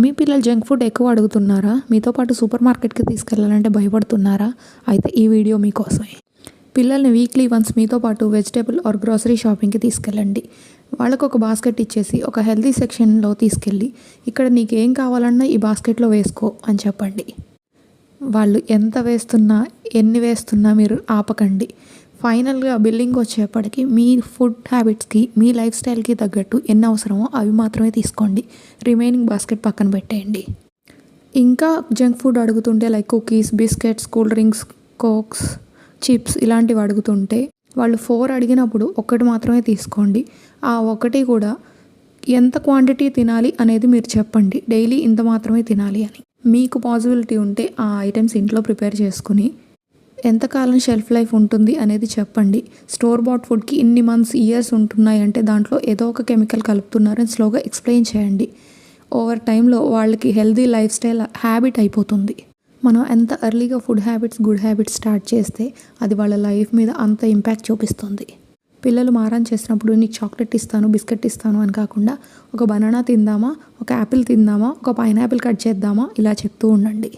మీ పిల్లలు junk food ఎక్కువ అడుగుతున్నారా? మీతో పాటు సూపర్ మార్కెట్కి తీసుకెళ్ళాలంటే భయపడుతున్నారా? అయితే ఈ వీడియో మీకోసమే. పిల్లల్ని వీక్లీ వన్స్ మీతో పాటు వెజిటేబుల్ ఆర్ గ్రోసరీ షాపింగ్కి తీసుకెళ్ళండి. వాళ్ళకు ఒక బాస్కెట్ ఇచ్చేసి ఒక హెల్తీ సెక్షన్లో తీసుకెళ్ళి ఇక్కడ నీకు ఏం కావాలన్నా ఈ బాస్కెట్లో వేసుకో అని చెప్పండి. వాళ్ళు ఎంత వేస్తున్నా ఎన్ని వేస్తున్నా మీరు ఆపకండి. ఫైనల్గా బిల్లింగ్కి వచ్చేప్పటికి మీ ఫుడ్ హ్యాబిట్స్కి మీ లైఫ్ స్టైల్కి తగ్గట్టు ఎన్ని అవసరమో అవి మాత్రమే తీసుకోండి. రిమైనింగ్ బాస్కెట్ పక్కన పెట్టేయండి. ఇంకా జంక్ ఫుడ్ అడుగుతుంటే like cookies biscuits cool drinks cokes chips ఇలాంటివి అడుగుతుంటే వాళ్ళు ఫోర్ అడిగినప్పుడు ఒకటి మాత్రమే తీసుకోండి. ఆ ఒకటి కూడా ఎంత క్వాంటిటీ తినాలి అనేది మీరు చెప్పండి. డైలీ ఇంత మాత్రమే తినాలి అని. మీకు పాసిబిలిటీ ఉంటే ఆ ఐటమ్స్ ఇంట్లో ప్రిపేర్ చేసుకుని ఎంతకాలం షెల్ఫ్ లైఫ్ ఉంటుంది అనేది చెప్పండి. స్టోర్ బాట్ ఫుడ్కి ఇన్ని మంత్స్ ఇయర్స్ ఉంటున్నాయి అంటే దాంట్లో ఏదో ఒక కెమికల్ కలుపుతున్నారని స్లోగా ఎక్స్ప్లెయిన్ చేయండి. ఓవర్ టైంలో వాళ్ళకి హెల్దీ లైఫ్ స్టైల్ హ్యాబిట్ అయిపోతుంది. మనం ఎంత ఎర్లీగా food habits good habits start చేస్తే అది వాళ్ళ లైఫ్ మీద అంత ఇంపాక్ట్ చూపిస్తుంది. పిల్లలు మారం చేసినప్పుడు నీకు చాక్లెట్ ఇస్తాను బిస్కెట్ ఇస్తాను అని కాకుండా ఒక బనానా తిందామా ఒక యాపిల్ తిందామా ఒక పైనాపిల్ కట్ చేద్దామా ఇలా చెప్తూ ఉండండి.